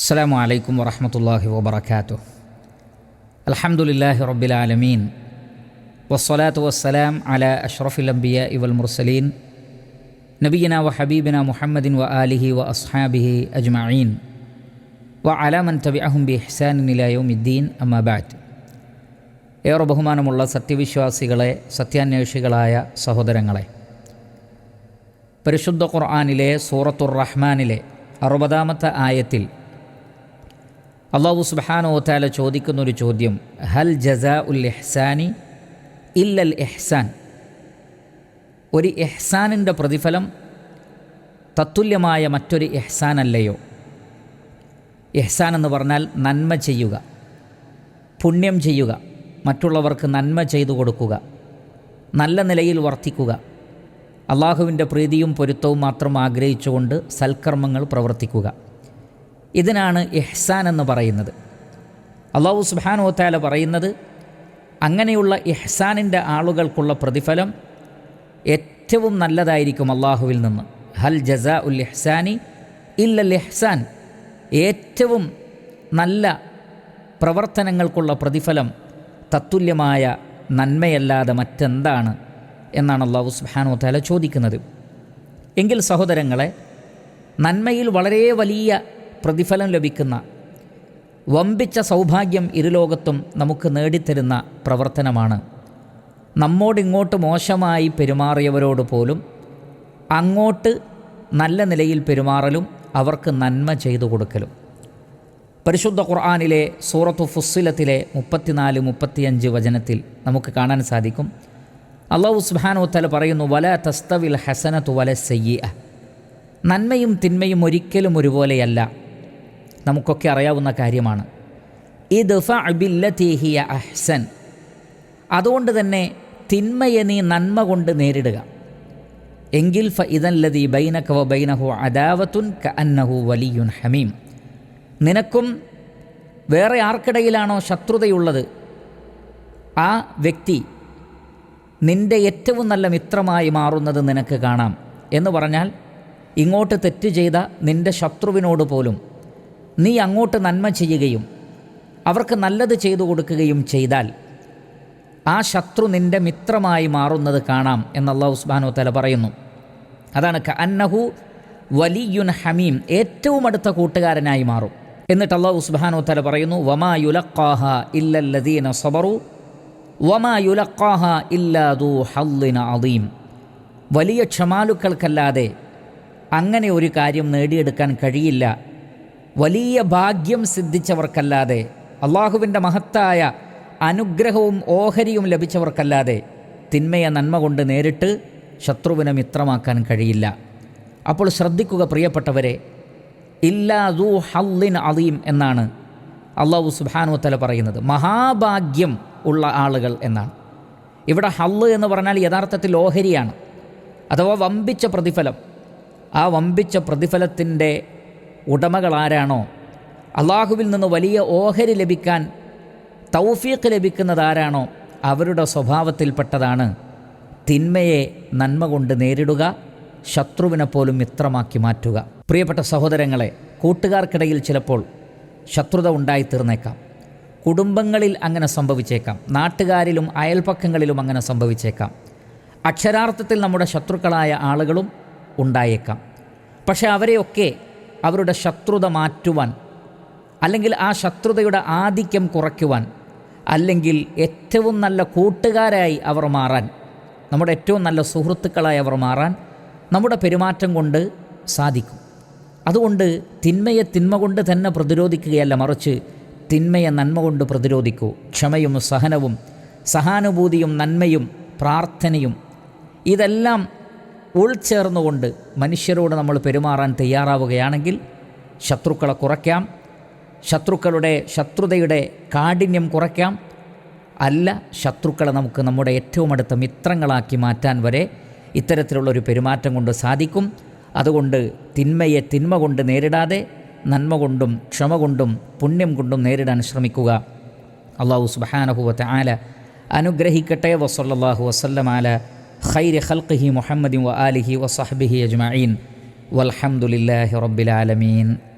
السلام عليكم ورحمة الله وبركاته الحمد لله رب العالمين والصلاة والسلام على أشرف الأنبياء والمرسلين نبينا وحبيبنا محمد وآله وأصحابه أجمعين وعلى من تبعهم بإحسان إلى يوم الدين أما بعد ഏറെ ബഹുമാനമുള്ള സത്യവിശ്വാസികളെ സത്യാന്വേഷികളായ സഹോദരങ്ങളെ പരിശുദ്ധ ഖുർആാനിലെ സൂറത്തുർ റഹ്മാനിലെ അറുപതാമത്തെ ആയത്തിൽ അള്ളാഹു സുബാനോത്താല ചോദിക്കുന്നൊരു ചോദ്യം. ഹൽ ജസ ഉൽ ഇഹ്സാനി ഇല്ലൽ എഹ്സാൻ ഒരു എഹ്സാനിന്റെ പ്രതിഫലം തത്തുല്യമായ മറ്റൊരു ഇഹ്സാനല്ലയോ? എഹ്സാൻ എന്ന് പറഞ്ഞാൽ നന്മ ചെയ്യുക പുണ്യം ചെയ്യുക മറ്റുള്ളവർക്ക് നന്മ ചെയ്തു കൊടുക്കുക നല്ല നിലയിൽ വർത്തിക്കുക അള്ളാഹുവിന്റെ പ്രീതിയും പൊരുത്തവും മാത്രം ആഗ്രഹിച്ചുകൊണ്ട് സൽക്കർമ്മങ്ങൾ പ്രവർത്തിക്കുക. ഇതിനാണ് ഇഹ്സാൻ എന്ന് പറയുന്നത്. അള്ളാഹു സുബാനോത്താല പറയുന്നത് അങ്ങനെയുള്ള ഇഹ്സാനിന്റെ ആളുകൾക്കുള്ള പ്രതിഫലം ഏറ്റവും നല്ലതായിരിക്കും അള്ളാഹുവിൽ നിന്ന്. ഹൽ ജസാ ഉൽ ഇഹ്സാനി ഇല്ലൽ ഇഹ്സാൻ. ഏറ്റവും നല്ല പ്രവർത്തനങ്ങൾക്കുള്ള പ്രതിഫലം തത്തുല്യമായ നന്മയല്ലാതെ മറ്റെന്താണ് എന്നാണ് അള്ളാഹു സുബാനോ താല ചോദിക്കുന്നത്. എങ്കിൽ സഹോദരങ്ങളെ നന്മയിൽ വളരെ വലിയ പ്രതിഫലം ലഭിക്കുന്ന വമ്പിച്ച സൗഭാഗ്യം ഇരുലോകത്തും നമുക്ക് നേടിത്തരുന്ന പ്രവർത്തനമാണ്. നമ്മോടിങ്ങോട്ട് മോശമായി പെരുമാറിയവരോട് പോലും അങ്ങോട്ട് നല്ല നിലയിൽ പെരുമാറലും അവർക്ക് നന്മ ചെയ്തു കൊടുക്കലും. പരിശുദ്ധ ഖുർആാനിലെ സൂറത്തു ഫുസ്സിലത്തിലെ മുപ്പത്തിനാല് മുപ്പത്തിയഞ്ച് വചനത്തിൽ നമുക്ക് കാണാൻ സാധിക്കും. അള്ളാഹു സുബാനോത്തല പറയുന്നു വല തസ്തവിൽ ഹസനത്തു വല സയ്യ നന്മയും തിന്മയും ഒരിക്കലും ഒരുപോലെയല്ല. നമുക്കൊക്കെ അറിയാവുന്ന കാര്യമാണ്. ഈ ദഫ അബില്ലത്തിഹിയ അഹ്സൻ. അതുകൊണ്ട് തന്നെ തിന്മയെ നീ നന്മ കൊണ്ട് നേരിടുക. എങ്കിൽ ഫ ഇതല്ലതി ബൈനക വ ബൈനഹു അദാവത്തുൻ ക അന്നഹു വലിയുൻ ഹമീം. നിനക്കും വേറെ ആർക്കിടയിലാണോ ശത്രുതയുള്ളത്? ആ വ്യക്തി നിന്റെ ഏറ്റവും നല്ല മിത്രമായി മാറുന്നത് നിനക്ക് കാണാം എന്ന് പറഞ്ഞാൽ ഇങ്ങോട്ട് തെറ്റ് ചെയ്ത നിന്റെ ശത്രുവിനോട് പോലും നീ അങ്ങോട്ട് നന്മ ചെയ്യുകയും അവർക്ക് നല്ലത് ചെയ്തു കൊടുക്കുകയും ചെയ്താൽ ആ ശത്രു നിന്റെ മിത്രമായി മാറുന്നത് കാണാം എന്ന് അള്ളാഹു ഉസ്മാനോ തല പറയുന്നു. അതാണ് അന്നഹു വലിയുൻ ഹമീം ഏറ്റവും അടുത്ത കൂട്ടുകാരനായി മാറും. എന്നിട്ട് അള്ളാഹു ഉസ്ബാനോ തല പറയുന്നു വമാ യുലക്കാഹ ഇല്ലല്ലദീന സബറു വമാ യുലക്കാഹ ഇല്ലാദു ഹല്ലിന അദീം. വലിയ ക്ഷമാലുക്കൾക്കല്ലാതെ അങ്ങനെ ഒരു കാര്യം നേടിയെടുക്കാൻ കഴിയില്ല. വലിയ ഭാഗ്യം സിദ്ധിച്ചവർക്കല്ലാതെ അള്ളാഹുവിന്റെ മഹത്തായ അനുഗ്രഹവും ഓഹരിയും ലഭിച്ചവർക്കല്ലാതെ തിന്മയെ നന്മ കൊണ്ട് നേരിട്ട് ശത്രുവിനെ മിത്രമാക്കാൻ കഴിയില്ല. അപ്പോൾ ശ്രദ്ധിക്കുക പ്രിയപ്പെട്ടവരെ ഇല്ലാ ദു ഹല്ലിൻ അലീം എന്നാണ് അള്ളാഹു സുബാനുത്തല തല പറയുന്നത്. മഹാഭാഗ്യം ഉള്ള ആളുകൾ എന്നാണ്. ഇവിടെ ഹല്ല് എന്ന് പറഞ്ഞാൽ യഥാർത്ഥത്തിൽ ഓഹരിയാണ്. അഥവാ വമ്പിച്ച പ്രതിഫലം. ആ വമ്പിച്ച പ്രതിഫലത്തിന്റെ ഉടമകൾ ആരാണോ അള്ളാഹുവിൽ നിന്ന് വലിയ ഓഹരി ലഭിക്കാൻ തൗഫീഖ് ലഭിക്കുന്നത് ആരാണോ അവരുടെ സ്വഭാവത്തിൽപ്പെട്ടതാണ്. തിന്മയെ നന്മ കൊണ്ട് നേരിടുക ശത്രുവിനെ പോലും മിത്രമാക്കി മാറ്റുക. പ്രിയപ്പെട്ട സഹോദരങ്ങളെ കൂട്ടുകാർക്കിടയിൽ ചിലപ്പോൾ ശത്രുത ഉണ്ടായിത്തീർന്നേക്കാം. കുടുംബങ്ങളിൽ അങ്ങനെ സംഭവിച്ചേക്കാം. നാട്ടുകാരിലും അയൽപ്പക്കങ്ങളിലും അങ്ങനെ സംഭവിച്ചേക്കാം. അക്ഷരാർത്ഥത്തിൽ നമ്മുടെ ശത്രുക്കളായ ആളുകളും ഉണ്ടായേക്കാം. പക്ഷേ അവരെയൊക്കെ അവരുടെ ശത്രുത മാറ്റുവാൻ അല്ലെങ്കിൽ ആ ശത്രുതയുടെ ആധിക്യം കുറയ്ക്കുവാൻ അല്ലെങ്കിൽ ഏറ്റവും നല്ല കൂട്ടുകാരായി അവർ മാറാൻ നമ്മുടെ ഏറ്റവും നല്ല സുഹൃത്തുക്കളായി അവർ മാറാൻ നമ്മുടെ പെരുമാറ്റം കൊണ്ട് സാധിക്കും. അതുകൊണ്ട് തിന്മയെ തിന്മ കൊണ്ട് തന്നെ പ്രതിരോധിക്കുകയല്ല മറിച്ച് തിന്മയെ നന്മ കൊണ്ട് പ്രതിരോധിക്കൂ. ക്ഷമയും സഹനവും സഹാനുഭൂതിയും നന്മയും പ്രാർത്ഥനയും ഇതെല്ലാം ഉൾച്ചേർന്നുകൊണ്ട് മനുഷ്യരോട് നമ്മൾ പെരുമാറാൻ തയ്യാറാവുകയാണെങ്കിൽ ശത്രുക്കളെ കുറയ്ക്കാം ശത്രുക്കളുടെ ശത്രുതയുടെ കാഠിന്യം കുറയ്ക്കാം. അല്ല ശത്രുക്കളെ നമുക്ക് നമ്മുടെ ഏറ്റവും അടുത്ത മിത്രങ്ങളാക്കി മാറ്റാൻ വരെ ഇത്തരത്തിലുള്ളൊരു പെരുമാറ്റം കൊണ്ട് സാധിക്കും. അതുകൊണ്ട് തിന്മയെ തിന്മ കൊണ്ട് നേരിടാതെ നന്മ കൊണ്ടും ക്ഷമ കൊണ്ടും പുണ്യം കൊണ്ടും നേരിടാൻ ശ്രമിക്കുക. അള്ളാഹു സുബാനഹുവത്തെ ആല അനുഗ്രഹിക്കട്ടെ. വസല്ലാഹു വസ്ലം خير خلقه محمد وآله وصحبه أجمعين والحمد لله رب العالمين